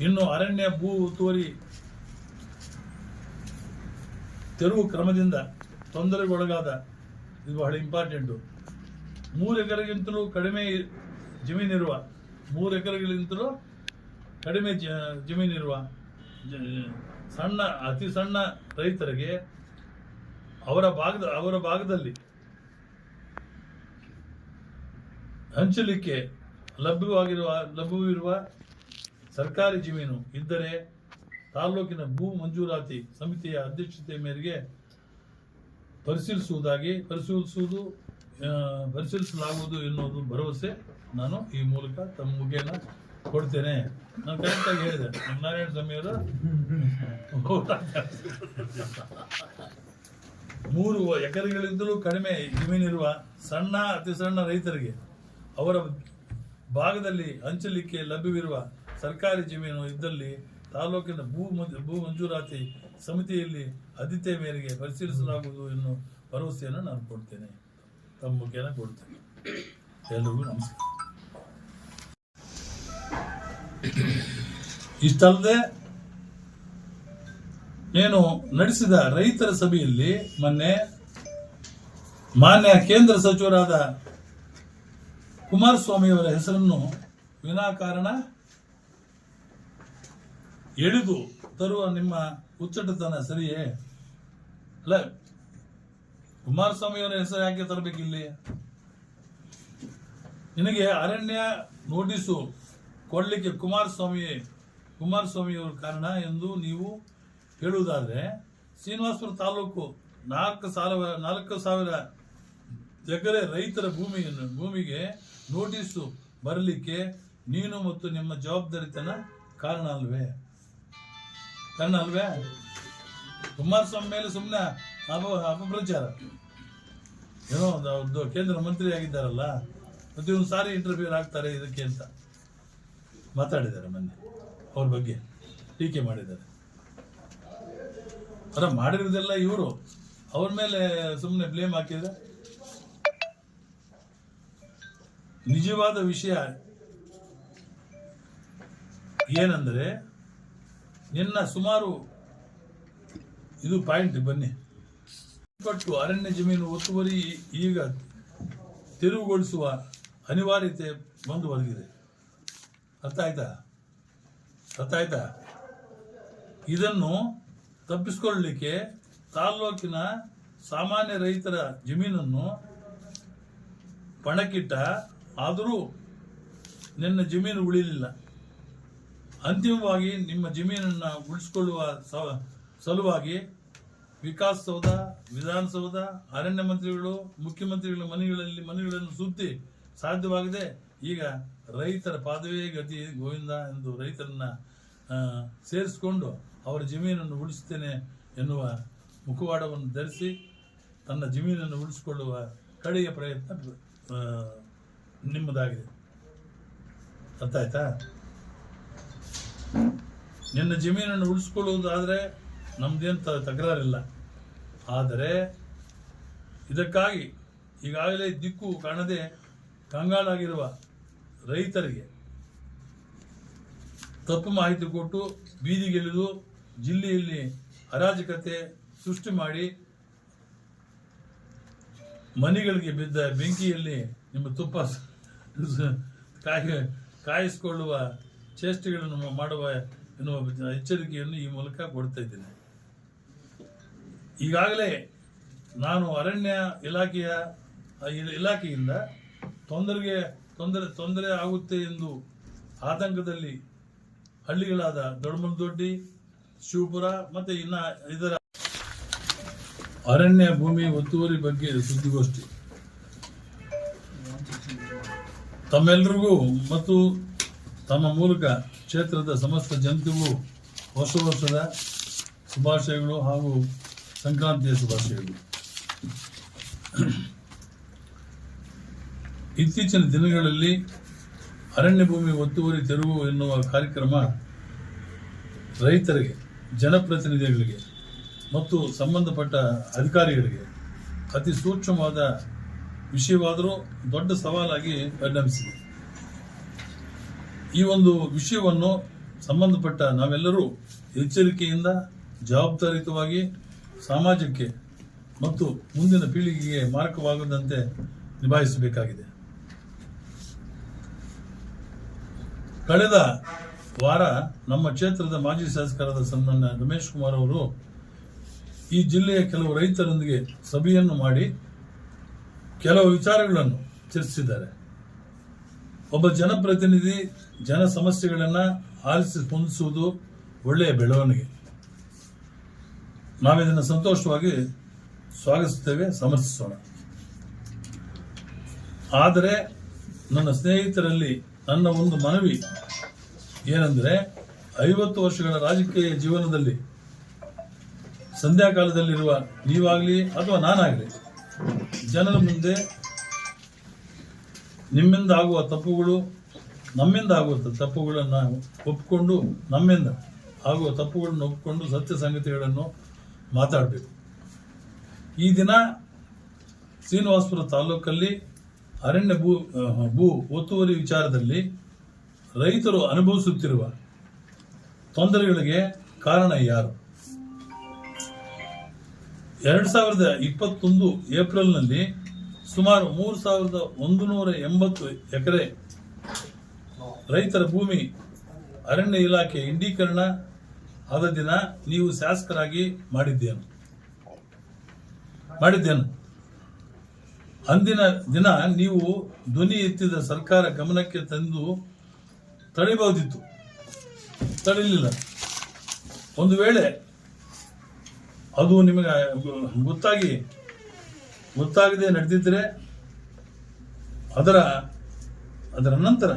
ಇನ್ನು ಅರಣ್ಯ ಭೂ ತೋರಿ ತೆರವು ಕ್ರಮದಿಂದ ತೊಂದರೆಗೊಳಗಾದ, ಇದು ಬಹಳ ಇಂಪಾರ್ಟೆಂಟು ಮೂರು ಎಕರೆಗಿಂತಲೂ ಕಡಿಮೆ ಜಮೀನಿರುವ ಮೂರು ಎಕರೆಗಿಂತಲೂ ಕಡಿಮೆ ಜ ಜಮೀನಿರುವ ಸಣ್ಣ, ಅತಿ ಸಣ್ಣ ರೈತರಿಗೆ ಅವರ ಭಾಗದ, ಅವರ ಭಾಗದಲ್ಲಿ ಹಂಚಲಿಕ್ಕೆ ಲಭ್ಯವಾಗಿರುವ, ಲಭ್ಯವಿರುವ ಸರ್ಕಾರಿ ಜಮೀನು ಇದ್ದರೆ ತಾಲೂಕಿನ ಭೂ ಮಂಜೂರಾತಿ ಸಮಿತಿಯ ಅಧ್ಯಕ್ಷತೆ ಮೇರೆಗೆ ಪರಿಶೀಲಿಸುವುದಾಗಿ ಪರಿಶೀಲಿಸುವುದು ಪರಿಶೀಲಿಸಲಾಗುವುದು ಎನ್ನುವುದು ಭರವಸೆ ನಾನು ಈ ಮೂಲಕ ತಮ್ಮ ಮುಖೇನ ಕೊಡ್ತೇನೆ. ನಾನು ಕರೆಕ್ಟಾಗಿ ಹೇಳಿದೆ. ನಾರಾಯಣ ಸ್ವಾಮಿಯವರು ಮೂರು ಎಕರೆಗಳಿದ್ದರೂ ಕಡಿಮೆ ಜಮೀನಿರುವ ಸಣ್ಣ, ಅತಿ ಸಣ್ಣ ರೈತರಿಗೆ ಅವರ ಭಾಗದಲ್ಲಿ ಹಂಚಲಿಕ್ಕೆ ಲಭ್ಯವಿರುವ ಸರ್ಕಾರಿ ಜಮೀನು ಇದ್ದಲ್ಲಿ ತಾಲೂಕಿನ ಭೂ ಭೂ ಮಂಜೂರಾತಿ ಸಮಿತಿಯಲ್ಲಿ ಆದ್ಯತೆ ಮೇರೆಗೆ ಪರಿಶೀಲಿಸಲಾಗುವುದು ಎನ್ನುವ ಭರವಸೆಯನ್ನು ನಾನು ಕೊಡ್ತೇನೆ. ತಮ್ಮ ಮುಖೇನ ಕೊಡ್ತೇನೆ. ಎಲ್ರಿಗೂ ನಮಸ್ಕಾರ. ಇಷ್ಟಲ್ಲದೆ నేను ನಡೆಸಿದ ರೈತರ ಸಭೆಯಲ್ಲಿ ಮೊನ್ನೆ ಮಾನ್ಯ ಕೇಂದ್ರ ಸಚಿವರಾದ ಕುಮಾರಸ್ವಾಮಿಯವರ ಹೆಸರನ್ನು ವಿನಾಕಾರಣ ಎಳೆದು ತರುವ ನಿಮ್ಮ ಹುಚ್ಚಟತನ ಸರಿಯೇ? ಅಲ್ಲ, ಕುಮಾರಸ್ವಾಮಿಯವರ ಹೆಸರು ಯಾಕೆ ತರಬೇಕಿಲ್ಲಿ? ನಿನಗೆ ಅರಣ್ಯ ನೋಟಿಸು ಕೊಡಲಿಕ್ಕೆ ಕುಮಾರಸ್ವಾಮಿ ಕುಮಾರಸ್ವಾಮಿಯವರು ಕಾರಣ ಎಂದು ನೀವು ಹೇಳುವುದಾದರೆ, ಶ್ರೀನಿವಾಸಪುರ ತಾಲೂಕು ನಾಲ್ಕು ಸಾವಿರ ನಾಲ್ಕು ಸಾವಿರ ಎಕರೆ ರೈತರ ಭೂಮಿಯನ್ನು, ಭೂಮಿಗೆ ನೋಟಿಸು ಬರಲಿಕ್ಕೆ ನೀನು ಮತ್ತು ನಿಮ್ಮ ಜವಾಬ್ದಾರಿತನ ಕಾರಣ ಅಲ್ವೇ? ಕಾರಣ ಅಲ್ವೇ? ಕುಮಾರಸ್ವಾಮಿ ಮೇಲೆ ಸುಮ್ಮನೆ ಅಪ, ಅಪಪ್ರಚಾರ. ಏನೋ ಒಂದು ಕೇಂದ್ರ ಮಂತ್ರಿ ಆಗಿದ್ದಾರಲ್ಲ ಒಂದು ಸಾರಿ ಇಂಟರ್ವ್ಯೂ ಆಗ್ತಾರೆ ಇದಕ್ಕೆ ಅಂತ ಮಾತಾಡಿದ್ದಾರೆ ಮೊನ್ನೆ, ಅವ್ರ ಬಗ್ಗೆ ಟೀಕೆ ಮಾಡಿದ್ದಾರೆ. ಅದ ಮಾಡಿರೋದೆಲ್ಲ ಇವರು. ಅವ್ರ ಮೇಲೆ ಸುಮ್ಮನೆ ಬ್ಲೇಮ್ ಹಾಕಿದ್ರೆ ನಿಜವಾದ ವಿಷಯ ಏನಂದರೆ, ನಿನ್ನ ಸುಮಾರು ಇದು ಪಾಯಿಂಟ್ ಬನ್ನಿ. ಪಟ್ಟು ಅರಣ್ಯ ಜಮೀನು ಒತ್ತುವರಿ ಈಗ ತೆರವುಗೊಳಿಸುವ ಅನಿವಾರ್ಯತೆ ಬಂದು ಒದಗಿದೆ. ಅರ್ಥ ಆಯ್ತಾ? ಅರ್ಥ ಆಯ್ತಾ? ಇದನ್ನು ತಪ್ಪಿಸಿಕೊಳ್ಳಲಿಕ್ಕೆ ತಾಲ್ಲೂಕಿನ ಸಾಮಾನ್ಯ ರೈತರ ಜಮೀನನ್ನು ಪಣಕ್ಕಿಟ್ಟ ಆದರೂ ನಿನ್ನ ಜಮೀನು ಉಳಿಲಿಲ್ಲ. ಅಂತಿಮವಾಗಿ ನಿಮ್ಮ ಜಮೀನನ್ನು ಉಳಿಸಿಕೊಳ್ಳುವ ಸಲುವಾಗಿ ವಿಕಾಸ ಸೌಧ ವಿಧಾನಸೌಧ, ಅರಣ್ಯ ಮಂತ್ರಿಗಳು, ಮುಖ್ಯಮಂತ್ರಿಗಳ ಮನೆಗಳಲ್ಲಿ ಮನೆಗಳನ್ನು ಸುತ್ತಿ ಸಾಧ್ಯವಾಗದೆ ಈಗ ರೈತರ ಪಾದವೇ ಗತಿ ಗೋವಿಂದ ಎಂದು ರೈತರನ್ನ ಸೇರಿಸಿಕೊಂಡು ಅವರ ಜಮೀನನ್ನು ಉಳಿಸುತ್ತೇನೆ ಎನ್ನುವ ಮುಖವಾಡವನ್ನು ಧರಿಸಿ ತನ್ನ ಜಮೀನನ್ನು ಉಳಿಸಿಕೊಳ್ಳುವ ಕಡೆಯ ಪ್ರಯತ್ನ ನಿಮ್ಮದಾಗಿದೆ. ಅರ್ಥ ಆಯ್ತಾ ನಿನ್ನ ಜಮೀನನ್ನು ಉಳಿಸ್ಕೊಳ್ಳುವುದಾದರೆ ನಮ್ದೇನು ತ- ತಕರಾರಿಲ್ಲ. ಆದರೆ ಇದಕ್ಕಾಗಿ ಈಗಾಗಲೇ ದಿಕ್ಕು ಕಾಣದೆ ಕಂಗಾಲಾಗಿರುವ ರೈತರಿಗೆ ತಪ್ಪು ಮಾಹಿತಿ ಕೊಟ್ಟು ಬೀದಿಗೆಳೆದು ಜಿಲ್ಲೆಯಲ್ಲಿ ಅರಾಜಕತೆ ಸೃಷ್ಟಿ ಮಾಡಿ ಮನೆಗಳಿಗೆ ಬಿದ್ದ ಬೆಂಕಿಯಲ್ಲಿ ನಿಮ್ಮ ತುಪ್ಪ ಕಾಯಿ, ಕಾಯಿಸಿಕೊಳ್ಳುವ ಚೇಷ್ಟೆಗಳನ್ನು ಮಾಡುವ ಎನ್ನುವ ಎಚ್ಚರಿಕೆಯನ್ನು ಈ ಮೂಲಕ ಕೊಡ್ತಾ ಇದ್ದೇನೆ. ಈಗಾಗಲೇ ನಾನು ಅರಣ್ಯ ಇಲಾಖೆಯ, ಇಲಾಖೆಯಿಂದ ತೊಂದರೆಗೆ, ತೊಂದರೆ ತೊಂದರೆ ಆಗುತ್ತೆ ಎಂದು ಆತಂಕದಲ್ಲಿ ಹಳ್ಳಿಗಳಾದ ದೊಡ್ಡಮಲ್ದೊಡ್ಡಿ ಶಿವಪುರ ಮತ್ತು ಇನ್ನ ಇದರ ಅರಣ್ಯ ಭೂಮಿ ಒತ್ತುವರಿ ಬಗ್ಗೆ ಸುದ್ದಿಗೋಷ್ಠಿ. ತಮ್ಮೆಲ್ಲರಿಗೂ ಮತ್ತು ತಮ್ಮ ಮೂಲಕ ಕ್ಷೇತ್ರದ ಸಮಸ್ತ ಜನತೆಗೂ ಹೊಸ ವರ್ಷದ ಶುಭಾಶಯಗಳು ಹಾಗೂ ಸಂಕ್ರಾಂತಿಯ ಶುಭಾಶಯಗಳು. ಇತ್ತೀಚಿನ ದಿನಗಳಲ್ಲಿ ಅರಣ್ಯ ಭೂಮಿ ಒತ್ತುವರಿ ತೆರವು ಎನ್ನುವ ಕಾರ್ಯಕ್ರಮ ರೈತರಿಗೆ, ಜನಪ್ರತಿನಿಧಿಗಳಿಗೆ ಮತ್ತು ಸಂಬಂಧಪಟ್ಟ ಅಧಿಕಾರಿಗಳಿಗೆ ಅತಿ ಸೂಕ್ಷ್ಮವಾದ ವಿಷಯವಾದರೂ ದೊಡ್ಡ ಸವಾಲಾಗಿ ಪರಿಣಮಿಸಿದೆ. ಈ ಒಂದು ವಿಷಯವನ್ನು ಸಂಬಂಧಪಟ್ಟ ನಾವೆಲ್ಲರೂ ಎಚ್ಚರಿಕೆಯಿಂದ, ಜವಾಬ್ದಾರಿಯುತವಾಗಿ, ಸಮಾಜಕ್ಕೆ ಮತ್ತು ಮುಂದಿನ ಪೀಳಿಗೆಗೆ ಮಾರಕವಾಗದಂತೆ ನಿಭಾಯಿಸಬೇಕಾಗಿದೆ. ಕಳೆದ ವಾರ ನಮ್ಮ ಕ್ಷೇತ್ರದ ಮಾಜಿ ಶಾಸಕರಾದ ಸನ್ಮಾನ್ಯ ರಮೇಶ್ ಕುಮಾರ್ ಅವರು ಈ ಜಿಲ್ಲೆಯ ಕೆಲವು ರೈತರೊಂದಿಗೆ ಸಭೆಯನ್ನು ಮಾಡಿ ಕೆಲವು ವಿಚಾರಗಳನ್ನು ಚರ್ಚಿಸಿದ್ದಾರೆ. ಒಬ್ಬ ಜನಪ್ರತಿನಿಧಿ ಜನ ಸಮಸ್ಯೆಗಳನ್ನು ಆಲಿಸಿ ಸ್ಪಂದಿಸುವುದು ಒಳ್ಳೆಯ ಬೆಳವಣಿಗೆ. ನಾವಿದನ್ನು ಸಂತೋಷವಾಗಿ ಸ್ವಾಗತಿಸುತ್ತೇವೆ, ಸಮರ್ಥಿಸೋಣ. ಆದರೆ ನನ್ನ ಸ್ನೇಹಿತರಲ್ಲಿ ನನ್ನ ಒಂದು ಮನವಿ ಏನೆಂದರೆ, ಐವತ್ತು ವರ್ಷಗಳ ರಾಜಕೀಯ ಜೀವನದಲ್ಲಿ, ಸಂಧ್ಯಾಕಾಲದಲ್ಲಿರುವ ನೀವಾಗಲಿ ಅಥವಾ ನಾನಾಗಲಿ ಜನರ ಮುಂದೆ ನಿಮ್ಮಿಂದ ಆಗುವ ತಪ್ಪುಗಳು, ನಮ್ಮಿಂದ ಆಗುವ ತ- ತಪ್ಪುಗಳನ್ನು ಒಪ್ಪಿಕೊಂಡು ನಮ್ಮಿಂದ ಆಗುವ ತಪ್ಪುಗಳನ್ನು ಒಪ್ಪಿಕೊಂಡು ಸತ್ಯ ಸಂಗತಿಗಳನ್ನು ಮಾತಾಡಬೇಕು. ಈ ದಿನ ಶ್ರೀನಿವಾಸಪುರ ತಾಲೂಕಲ್ಲಿ ಅರಣ್ಯ ಭೂ ಭೂ ಒತ್ತುವರಿ ವಿಚಾರದಲ್ಲಿ ರೈತರು ಅನುಭವಿಸುತ್ತಿರುವ ತೊಂದರೆಗಳಿಗೆ ಕಾರಣ ಯಾರು? ಎರಡ್ ಸಾವಿರದ ಇಪ್ಪತ್ತೊಂದು ಏಪ್ರಿಲ್ನಲ್ಲಿ ಸುಮಾರು ಮೂರು ಸಾವಿರದ ಒಂದು ನೂರ ಎಂಬತ್ತು ಎಕರೆ ರೈತರ ಭೂಮಿ ಅರಣ್ಯ ಇಲಾಖೆ ಇಂಡೀಕರಣ ಆದ ದಿನ ನೀವು ಶಾಸಕರಾಗಿ ಮಾಡಿದ್ದೇನು? ಮಾಡಿದ್ದೇನು? ಅಂದಿನ ದಿನ ನೀವು ಧ್ವನಿ ಎತ್ತಿದ ಸರ್ಕಾರ ಗಮನಕ್ಕೆ ತಂದು ತಡೆಯಬಹುದಿತ್ತು ತಡಿಲಿಲ್ಲ. ಒಂದು ವೇಳೆ ಅದು ನಿಮಗೆ ಗೊತ್ತಾಗಿ, ಗೊತ್ತಾಗದೆ ನಡೆದಿದ್ದರೆ ಅದರ ಅದರ ನಂತರ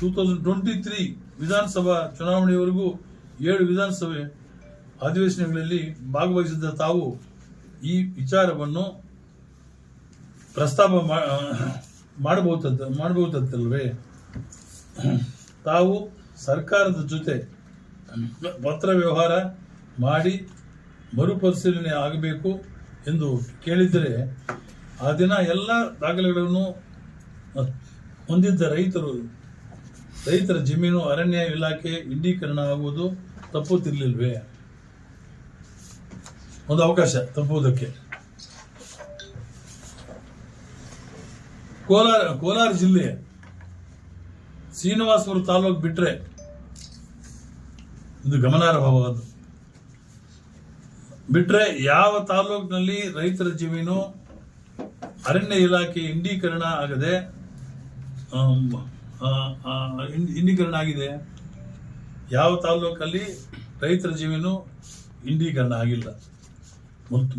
ಟೂ ತೌಸಂಡ್ ಟ್ವೆಂಟಿ ತ್ರೀ ವಿಧಾನಸಭಾ ಚುನಾವಣೆಯವರೆಗೂ ಏಳು ವಿಧಾನಸಭೆ ಅಧಿವೇಶನಗಳಲ್ಲಿ ಭಾಗವಹಿಸಿದ ತಾವು ಈ ವಿಚಾರವನ್ನು ಪ್ರಸ್ತಾಪ ಮಾಡಬಹುದದ್ದು ಮಾಡಬಹುದಲ್ವೇ ತಾವು ಸರ್ಕಾರದ ಜೊತೆ ಪತ್ರ ವ್ಯವಹಾರ ಮಾಡಿ ಮರುಪರಿಶೀಲನೆ ಆಗಬೇಕು ಎಂದು ಕೇಳಿದರೆ ಆ ದಿನ ಎಲ್ಲ ದಾಖಲೆಗಳನ್ನು ಹೊಂದಿದ್ದ ರೈತರು, ರೈತರ ಜಮೀನು ಅರಣ್ಯ ಇಲಾಖೆ ಇಂಡೀಕರಣ ಆಗುವುದು ತಪ್ಪುತ್ತಿರಲಿಲ್ವೇ? ಒಂದು ಅವಕಾಶ ತಪ್ಪುವುದಕ್ಕೆ. ಕೋಲಾರ ಕೋಲಾರ ಜಿಲ್ಲೆ, ಶ್ರೀನಿವಾಸಪುರ ತಾಲೂಕು ಬಿಟ್ಟರೆ ಇದು ಗಮನಾರ್ಹವಾದದ್ದು. ಬಿಟ್ರೆ ಯಾವ ತಾಲೂಕಿನಲ್ಲಿ ರೈತರ ಜಮೀನು ಅರಣ್ಯ ಇಲಾಖೆ ಇಂಡೀಕರಣ ಆಗದೆ ಇಂಡೀಕರಣ ಆಗಿದೆ? ಯಾವ ತಾಲೂಕಲ್ಲಿ ರೈತರ ಜಮೀನು ಇಂಡೀಕರಣ ಆಗಿಲ್ಲ?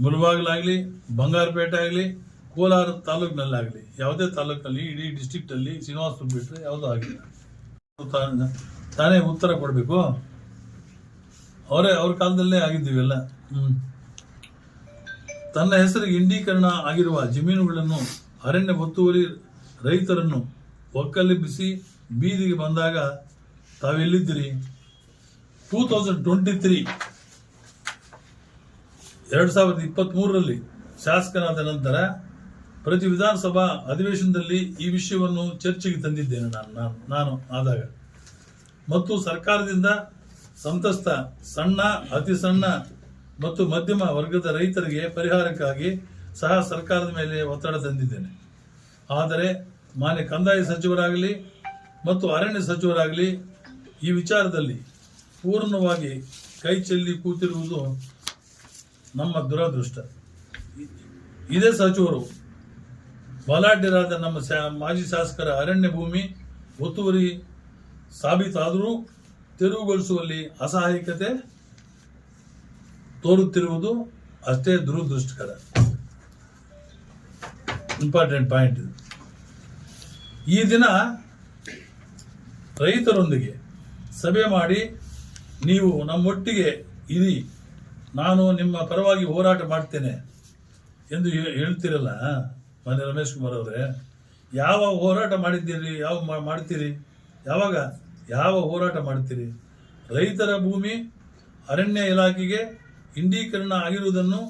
ಮುಳಬಾಗಿಲಾಗಲಿ ಬಂಗಾರಪೇಟೆ ಆಗಲಿ ಕೋಲಾರ ತಾಲೂಕಿನಲ್ಲಾಗಲಿ ಯಾವುದೇ ತಾಲೂಕಲ್ಲಿ ಇಡೀ ಡಿಸ್ಟಿಕ್ಟಲ್ಲಿ ಅಲ್ಲಿ ಶ್ರೀನಿವಾಸಪುರ ಬಿಟ್ಟರೆ ಯಾವುದೂ ಆಗಿಲ್ಲ. ತಾನೇ ಉತ್ತರ ಕೊಡಬೇಕು. ಅವರೇ, ಅವ್ರ ಕಾಲದಲ್ಲೇ ಆಗಿದ್ದೀವೆಲ್ಲ ತನ್ನ ಹೆಸರಿಗೆ ಇಂಡೀಕರಣ ಆಗಿರುವ ಜಮೀನುಗಳನ್ನು ಅರಣ್ಯ ಒತ್ತುವರಿ ರೈತರನ್ನು ಒಕ್ಕಲೆಬ್ಬಿಸಿ ಬೀದಿಗೆ ಬಂದಾಗ ತಾವೆಲ್ಲಿದ್ದೀರಿ? ಟೂ ತೌಸಂಡ್ ಟ್ವೆಂಟಿ ತ್ರೀ ಎರಡು ಸಾವಿರದ ಇಪ್ಪತ್ತ್ಮೂರರಲ್ಲಿ ಶಾಸಕನಾದ ನಂತರ ಪ್ರತಿ ವಿಧಾನಸಭಾ ಅಧಿವೇಶನದಲ್ಲಿ ಈ ವಿಷಯವನ್ನು ಚರ್ಚೆಗೆ ತಂದಿದ್ದೇನೆ ನಾನು ನಾನು ನಾನು ಆದಾಗ. ಮತ್ತು ಸರ್ಕಾರದಿಂದ ಸಂತಸ್ತ ಸಣ್ಣ, ಅತಿ ಸಣ್ಣ ಮತ್ತು ಮಧ್ಯಮ ವರ್ಗದ ರೈತರಿಗೆ ಪರಿಹಾರಕ್ಕಾಗಿ ಸಹ ಸರ್ಕಾರದ ಮೇಲೆ ಒತ್ತಡ ತಂದಿದ್ದೇನೆ. ಆದರೆ ಮಾನ್ಯ ಕಂದಾಯ ಸಚಿವರಾಗಲಿ ಮತ್ತು ಅರಣ್ಯ ಸಚಿವರಾಗಲಿ ಈ ವಿಚಾರದಲ್ಲಿ ಪೂರ್ಣವಾಗಿ ಕೈ ಚೆಲ್ಲಿ ಕೂತಿರುವುದು ನಮ್ಮ ದುರದೃಷ್ಟ. ಇದೇ ಸಚಿವರು ಬಲಾಢ್ಯರಾದ ನಮ್ಮ ಮಾಜಿ ಶಾಸಕರ ಅರಣ್ಯ ಭೂಮಿ ಒತ್ತುವರಿ ಸಾಬೀತಾದರೂ ತೆರವುಗೊಳಿಸುವಲ್ಲಿ ಅಸಹಾಯಕತೆ ತೋರುತ್ತಿರುವುದು ಅಷ್ಟೇ ದುರದೃಷ್ಟಕರ. ಇಂಪಾರ್ಟೆಂಟ್ ಪಾಯಿಂಟ್ ಇದು. ಈ ದಿನ ರೈತರೊಂದಿಗೆ ಸಭೆ ಮಾಡಿ ನೀವು ನಮ್ಮೊಟ್ಟಿಗೆ ಇರಿ, ನಾನು ನಿಮ್ಮ ಪರವಾಗಿ ಹೋರಾಟ ಮಾಡ್ತೇನೆ ಎಂದು ಹೇಳ್ತಿರಲ್ಲ ಮನೆ ರಮೇಶ್ ಕುಮಾರ್ ಅವರೇ. ಯಾವ ಹೋರಾಟ ಮಾಡಿದ್ದೀರಿ, ಯಾವ ಮಾಡ್ತೀರಿ? ಯಾವಾಗ, ಯಾವ ಹೋರಾಟ ಮಾಡ್ತೀರಿ? ರೈತರ ಭೂಮಿ ಅರಣ್ಯ ಇಲಾಖೆಗೆ ಇಂಡೀಕರಣ ಆಗಿರುವುದನ್ನು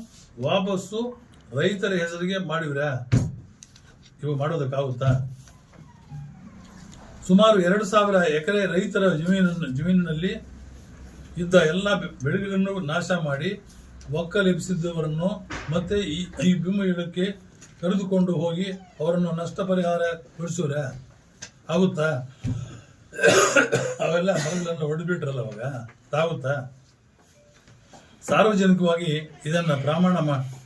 ವಾಪಸ್ಸು ರೈತರ ಹೆಸರಿಗೆ ಮಾಡಿವ್ರಾ? ಇವು ಮಾಡೋದಕ್ಕಾಗುತ್ತಾ? ಸುಮಾರು ಎರಡು ಸಾವಿರ ಎಕರೆ ರೈತರ ಜಮೀನನ್ನು, ಜಮೀನಿನಲ್ಲಿ ಇದ್ದ ಎಲ್ಲ ಬೆಳೆಗಳನ್ನು ನಾಶ ಮಾಡಿ ಒಕ್ಕಲೆಬ್ಬಿಸಿದ್ದವರನ್ನು ಮತ್ತೆ ಈ ಈ ಭೂಮಿಗಳಿಗೆ ಕರೆದುಕೊಂಡು ಹೋಗಿ ಅವರನ್ನು ನಷ್ಟ ಪರಿಹಾರ ಕೊಡಿಸೋರ ಆಗುತ್ತಾ? ಅವೆಲ್ಲ ಮರಗಳನ್ನು ಹೊಡೆದ್ಬಿಟ್ರಲ್ಲ ಅವಾಗ? ತಾಗುತ್ತಾ ಸಾರ್ವಜನಿಕವಾಗಿ ಇದನ್ನ ಪ್ರಮಾಣ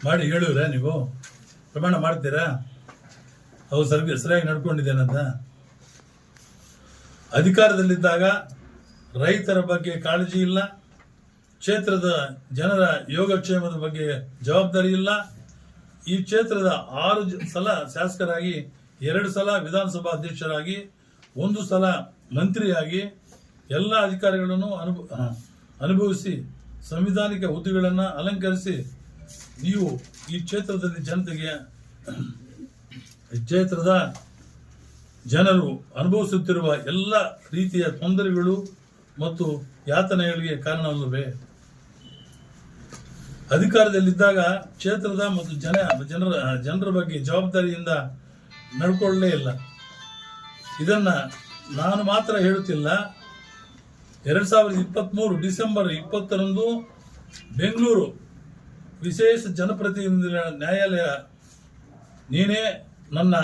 ಮಾಡಿ ಹೇಳಿದ್ರೆ ನೀವು ಪ್ರಮಾಣ ಮಾಡ್ತೀರಾ? ಅವು ಸರ್ಗ, ಸರಿಯಾಗಿ ನಡ್ಕೊಂಡಿದ್ದೇನಂತ. ಅಧಿಕಾರದಲ್ಲಿದ್ದಾಗ ರೈತರ ಬಗ್ಗೆ ಕಾಳಜಿ ಇಲ್ಲ, ಕ್ಷೇತ್ರದ ಜನರ ಯೋಗಕ್ಷೇಮದ ಬಗ್ಗೆ ಜವಾಬ್ದಾರಿ ಇಲ್ಲ. ಈ ಕ್ಷೇತ್ರದ ಆರು ಸಲ ಶಾಸಕರಾಗಿ, ಎರಡು ಸಲ ವಿಧಾನಸಭಾ ಅಧ್ಯಕ್ಷರಾಗಿ ಒಂದು ಸಲ ಮಂತ್ರಿಯಾಗಿ ಎಲ್ಲ ಅಧಿಕಾರಿಗಳನ್ನು ಅನುಭ, ಅನುಭವಿಸಿ ಸಂವಿಧಾನಿಕ ಹುದ್ದೆಗಳನ್ನು ಅಲಂಕರಿಸಿ ನೀವು ಈ ಕ್ಷೇತ್ರದಲ್ಲಿ ಜನತೆಗೆ ಕ್ಷೇತ್ರದ ಜನರು ಅನುಭವಿಸುತ್ತಿರುವ ಎಲ್ಲ ರೀತಿಯ ತೊಂದರೆಗಳು ಮತ್ತು ಯಾತನೆಗಳಿಗೆ ಕಾರಣವಲ್ಲವೇ? ಅಧಿಕಾರದಲ್ಲಿದ್ದಾಗ ಕ್ಷೇತ್ರದ ಮತ್ತು ಜನ, ಜನರ ಜನರ ಬಗ್ಗೆ ಜವಾಬ್ದಾರಿಯಿಂದ ನಡ್ಕೊಳ್ಳೇ ಇಲ್ಲ. ಇದನ್ನ ನಾನು ಮಾತ್ರ ಹೇಳುತ್ತಿಲ್ಲ. ಎರಡ್ ಸಾವಿರದ ಇಪ್ಪತ್ತ್ಮೂರು ಡಿಸೆಂಬರ್ ಇಪ್ಪತ್ತರಂದು ಬೆಂಗಳೂರು ವಿಶೇಷ ಜನಪ್ರತಿನಿಧಿಗಳ ನ್ಯಾಯಾಲಯ ನೀನೇ ನನ್ನ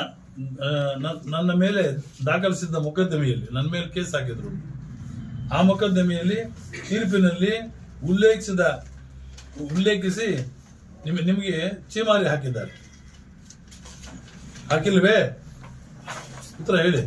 ನನ್ನ ಮೇಲೆ ದಾಖಲಿಸಿದ್ದ ಮೊಕದ್ದಮೆಯಲ್ಲಿ, ನನ್ನ ಮೇಲೆ ಕೇಸ್ ಹಾಕಿದ್ರು. ಆ ಮೊಕದ್ದಮೆಯಲ್ಲಿ ತೀರ್ಪಿನಲ್ಲಿ ಉಲ್ಲೇಖಿಸಿದ, ಉಲ್ಲೇಖಿಸಿ ನಿಮ್, ನಿಮಗೆ ಚೀಮಾರಿ ಹಾಕಿದ್ದಾರೆ. ಹಾಕಿಲ್ವೇ? ಉತ್ತರ ಹೇಳಿ.